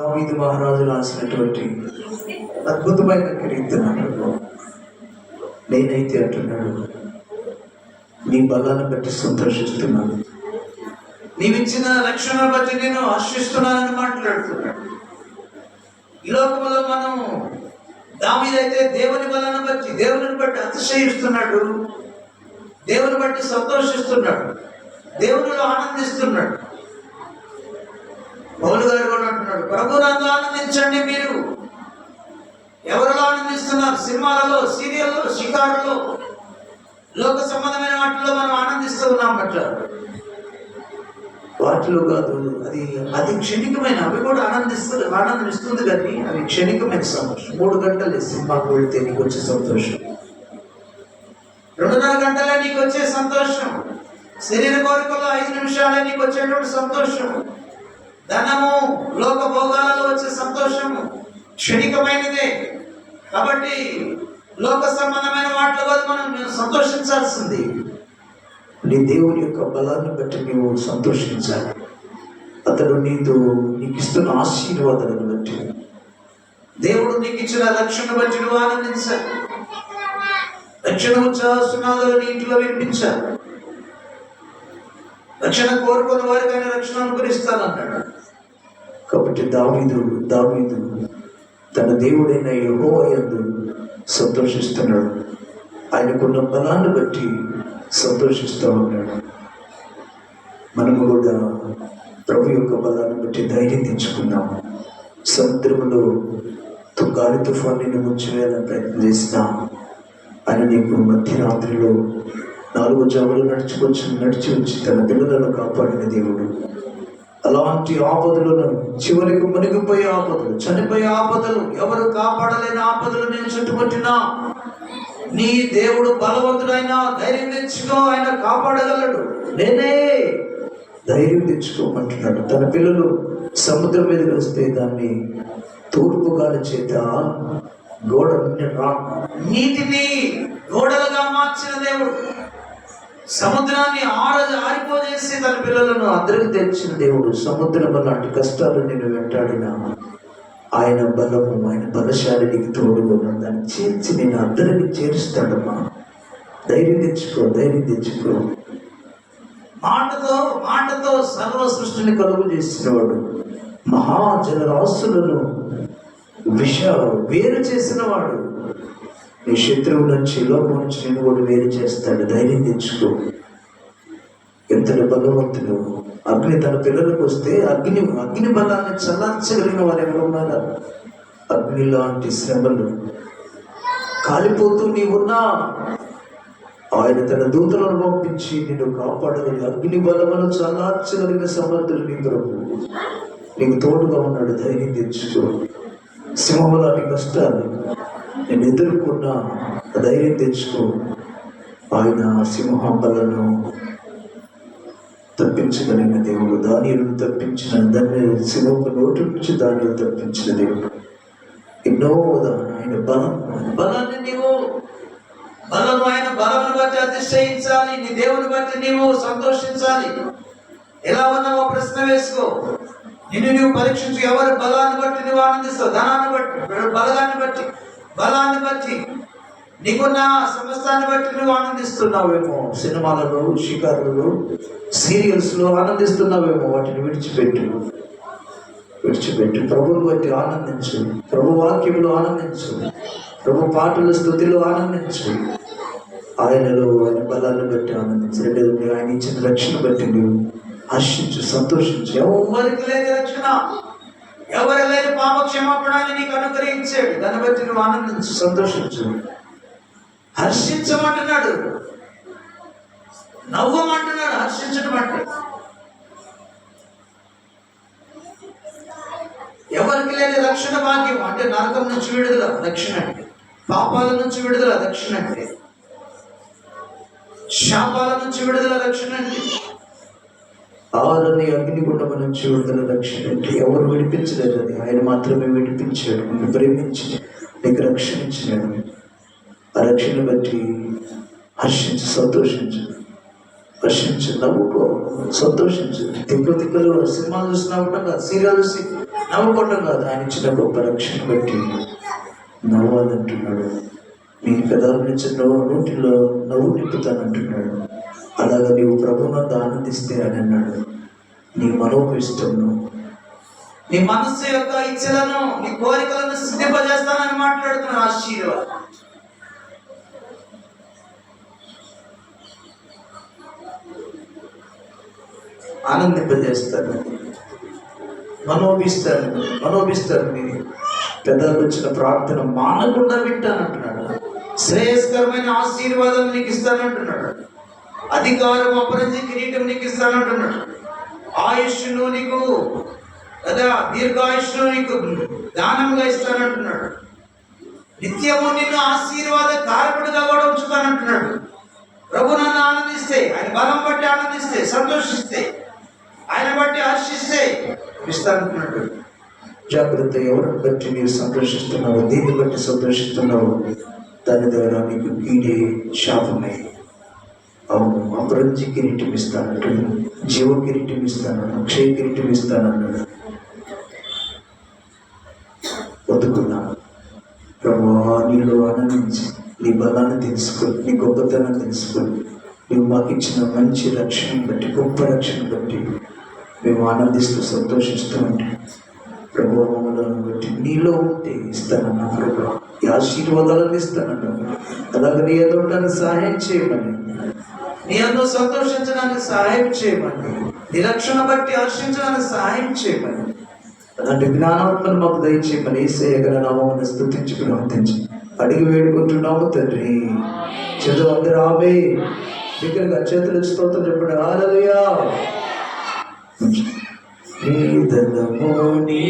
దావీదు మహారాజు రాసినటువంటి అద్భుతమైన కీర్తన. నేనైతే అంటున్నాడు నీ బలాన్ని బట్టి సంతోషిస్తున్నాను. నీవిచ్చిన రక్షణ బట్టి నేను ఆశిస్తున్నానని మాట్లాడుతున్నాడు ఈ లోకంలో మనం దామీదైతే దేవుని బలాన్ని బట్టి దేవుని బట్టి అతిశయిస్తున్నాడు. దేవుని బట్టి సంతోషిస్తున్నాడు. దేవునిలో ఆనందిస్తున్నాడు. పౌలు గారు ప్రభునందు ఆనందించండి మీరు. ఎవరిలో ఆనందిస్తున్నారు? సినిమాలలో సీరియల్లో షికారులో లోక సంబంధమైన వాటిలో మనం ఆనందిస్తూ ఉన్నాం పట్ల. వాటిలో కాదు అది అది క్షణికమైన అవి కూడా ఆనందిస్తుంది ఆనందం ఇస్తుంది కానీ అవి క్షణికమైన సంతోషం. మూడు గంటలు సినిమాకు వెళ్తే నీకు వచ్చే సంతోషం. రెండున్నర గంటలే నీకు వచ్చే సంతోషం. శరీర కోరికల్లో ఐదు నిమిషాలే నీకు వచ్చేటువంటి సంతోషం. ధనము లోక భోగాలలో వచ్చే సంతోషము క్షణికమైనదే. కాబట్టి లోక సంబంధమైన వాటిలో కాదు మనం సంతోషించాల్సింది. నీ దేవుని యొక్క బలాన్ని బట్టి నీవు సంతోషించాలి. అతడు నీతో నీకు ఇస్తున్న ఆశీర్వాదాలను బట్టి. దేవుడు నీకు ఇచ్చిన రక్షణ బట్టి నువ్వు ఆనందించాలి. రక్షణ ఉత్సాహస్తున్నాదులు నీ ఇంట్లో వినిపించాలి. రక్షణ కోరుకున్న వారికి రక్షణ అనుగ్రహిస్తానన్నాడు కాబట్టి దావీదు దావీదు తన దేవుడైన యహోవయందు సంతోషిస్తున్నాడు. ఆయనకున్న బలాన్ని బట్టి సంతోషిస్తూ ఉన్నాడు. మనము కూడా ప్రభు యొక్క బలాన్ని బట్టి ధైర్యం తెచ్చుకున్నాం సముద్రంలో తు- గాలి తుఫాన్ ముంచివేయాలని ప్రయత్నం చేసినా ఆయన నీకు మధ్యరాత్రిలో నాలుగు జాములు కొంచెం నడిచి వచ్చి తన పిల్లలను కాపాడిన దేవుడు. అలాంటి ఆపదలను చివరికి మునిగిపోయే ఆపదలు చనిపోయే ఆపదలు ఎవరు కాపాడలేని ఆపదలు నేను చుట్టుపట్టినా నీ దేవుడు బలవంతుడైనా ధైర్యం తెచ్చుకో ఆయన కాపాడగలడు. నేనే ధైర్యం తెచ్చుకోమంటున్నాడు. తన పిల్లలు సముద్రం మీదకి వస్తే దాన్ని తూర్పు గాలి చేత గోడ రా- నీటిని గోడలుగా మార్చిన దేవుడు. సముద్రాన్ని ఆర ఆరిపోజేసి తన పిల్లలను అందరికి తెచ్చిన దేవుడు సముద్రం లాంటి కష్టాలు నేను వెంటాడిన. ఆయన బలము ఆయన బలశాలి నీకు తోడుగా దాన్ని చేర్చి నేను అందరిని చేరుస్తాడమ్మా. ధైర్యం తెచ్చుకో ధైర్యం తెచ్చుకో. మాటతో మాటతో సర్వ సృష్టిని కలుగు చేసినవాడు. మహాజనరాశులను విష వేరు చేసినవాడు. నీ శత్రువు నుంచి లోపం నుంచి నేను కూడా వేరు చేస్తాడు. ధైర్యం తెచ్చుకో. ఎంతటి బలవంతుడు అగ్ని తన పిల్లలకు వస్తే అగ్ని అగ్ని బలాన్ని చల్లార్చగలిగిన వారు ఎవరు ఉన్నారా? అగ్ని లాంటి శ్రమలు. కాలిపోతూ నీవున్నా. ఆయన తన దూతలను పంపించి నిన్ను కాపాడగలిగి అగ్ని బలమును చల్లార్చగలిగిన సమర్థుడు నీ ప్రభు నీకు తోడుగా ఉన్నాడు. ధైర్యం తెచ్చుకో. సింహం లాంటి కష్టాలు నేను ఎదుర్కొన్న ధైర్యం తెచ్చుకో. ఆయన సింహంబలను తప్పించగలిగిన దేవుడు. దానిలను తప్పించిన దాన్ని సింహపు నోటి నుంచి దానిని తప్పించిన దేవుడు. ఎన్నో ఉదాహరణ. ఆయన బలం. బలాన్ని నీవు బలం ఆయన బలమును బట్టి అతిశయించాలి. నీ దేవుని బట్టి నీవు సంతోషించాలి. ఎలా ఉన్నావో ప్రశ్న వేసుకో. నిన్ను నువ్వు పరీక్షించు. ఎవరి బలాన్ని బట్టి? నువ్వు ఆనందిస్తావు. ధనాన్ని బట్టి. బలాన్ని బట్టి. బలాన్ని బట్టి నీకున్న సమస్తాన్ని బట్టి నువ్వు ఆనందిస్తున్నావేమో. సినిమాలలో షికారులలో సీరియల్స్లో ఆనందిస్తున్నావేమో. వాటిని విడిచిపెట్టు. విడిచిపెట్టు. ప్రభువుని బట్టి ఆనందించు. ప్రభు వాక్యములు ఆనందించు. ప్రభు పాటల స్థుతిలో ఆనందించు. ఆయనలో ఆయన బలాన్ని బట్టి ఆనందించు. రెండోది ఆయన ఇచ్చిన రక్షణ బట్టి నువ్వు హర్షించు సంతోషించు. ఎవరికి లేని రక్షణ? ఎవరు లేని పాప క్షమాపణాన్ని నీకు అనుగ్రహించాడు? దాన్ని బట్టి నువ్వు ఆనందించు సంతోషించు. హర్షించమంటున్నాడు. నవ్వమంటున్నాడు హర్షించడం అంటే ఎవరికి లేని రక్షణ భాగ్యం అంటే నరకం నుంచి విడుదల రక్షణ అంటే పాపాల నుంచి విడుదల రక్షణ అంటే శాపాల నుంచి విడుదల రక్షణ అంటే ఆరుని అగ్నిగుండము నుంచి విడుదల రక్షణ ఎవరు విడిపించలేదు అది. ఆయన మాత్రమే విడిపించాడు. నిన్ను ప్రేమించి నీకు రక్షణ ఆ రక్షణ బట్టి హర్షించి సంతోషించు. హర్షించు నవ్వుకో సంతోషించు. తిప్పు తిప్పలు సినిమాలు చూసి నవ్వటం కాదు సీరియల్ చూసి నవ్వుకోవటం కాదు. ఆయన ఇచ్చిన గొప్ప రక్షణ బట్టి నవ్వాలంటున్నాడు. నీ పెదాల నుంచి నవ్వు నోటిలో నవ్వు నింపుతానంటున్నాడు. అలాగా నీవు ప్రభునందు ఆనందిస్తే అని అన్నాడు. నీ మనోభిష్టంను నీ మనస్సు యొక్క ఇచ్చలను నీ కోరికలను సిద్ధింపజేస్తానని మాట్లాడుతున్న ఆశీర్వాదం. ఆనందింపజేస్తాడు మనోభిస్తాడు మనోభిస్తాడు నీ పెద్దలు వచ్చిన ప్రార్థన మానకుండా వింటానంటున్నాడు. శ్రేయస్కరమైన ఆశీర్వాదం నీకు ఇస్తానంటున్నాడు. అధికారం అపరంజి కిరీటం నీకు ఇస్తానంటున్నాడు. ఆయుష్ను నీకు కదా దీర్ఘాయుష్ను నీకు దానంగా ఇస్తానంటున్నాడు. నిత్యము నిన్ను ఆశీర్వాద కారకుడిగా కూడా ఉంచుతానంటున్నాడు. ప్రభు నన్ను ఆనందిస్తే ఆయన బలం బట్టి ఆనందిస్తే సంతోషిస్తే ఆయన బట్టి హర్షిస్తే ఇస్తానంటున్నాడు. జాగ్రత్త ఎవరిని బట్టి నీవు సంతోషిస్తున్నావు దీన్ని బట్టి సంతోషిస్తున్నావు దాని ద్వారా నీకు కీడే శాపమే. అవును అపరంజి కిరీటం ఇస్తానంటాడు. జీవ కిరీటం ఇస్తానన్నాడు అక్షయ కిరీటం ఇస్తానన్నాడు వదుకున్నాను ప్రభా నీలో ఆనందించి నీ బలాన్ని తెలుసుకొని నీ గొప్పతనం తెలుసుకొని నువ్వు మాకు ఇచ్చిన మంచి రక్షణ బట్టి గొప్ప రక్షణ బట్టి మేము ఆనందిస్తూ సంతోషిస్తూ ఉంటాం. ప్రభావములను బట్టి నీలో ఉంటే ఇస్తానన్నా ప్రభు ఈ ఆశీర్వాదాలను ఇస్తానన్న అలాగే నీ ఎదుటాన్ని సహాయం చేయమని. నీ అందరూ సంతోషించడానికి సహాయం చేయమని. నీ రక్షణ బట్టి హర్షించడానికి సహాయం చేయమని. అలాంటి జ్ఞానాత్మను మాకు దయచేయమని ఏసయ్యగల నామని స్థుతించి ప్రార్థించి అడిగి వేడుకుంటున్నాము తండ్రి. చదువు అందరూ ఆమె దగ్గరగా చేతులు స్తోత్రం చెప్పండి. హాలలుయా నీ గణమో నీ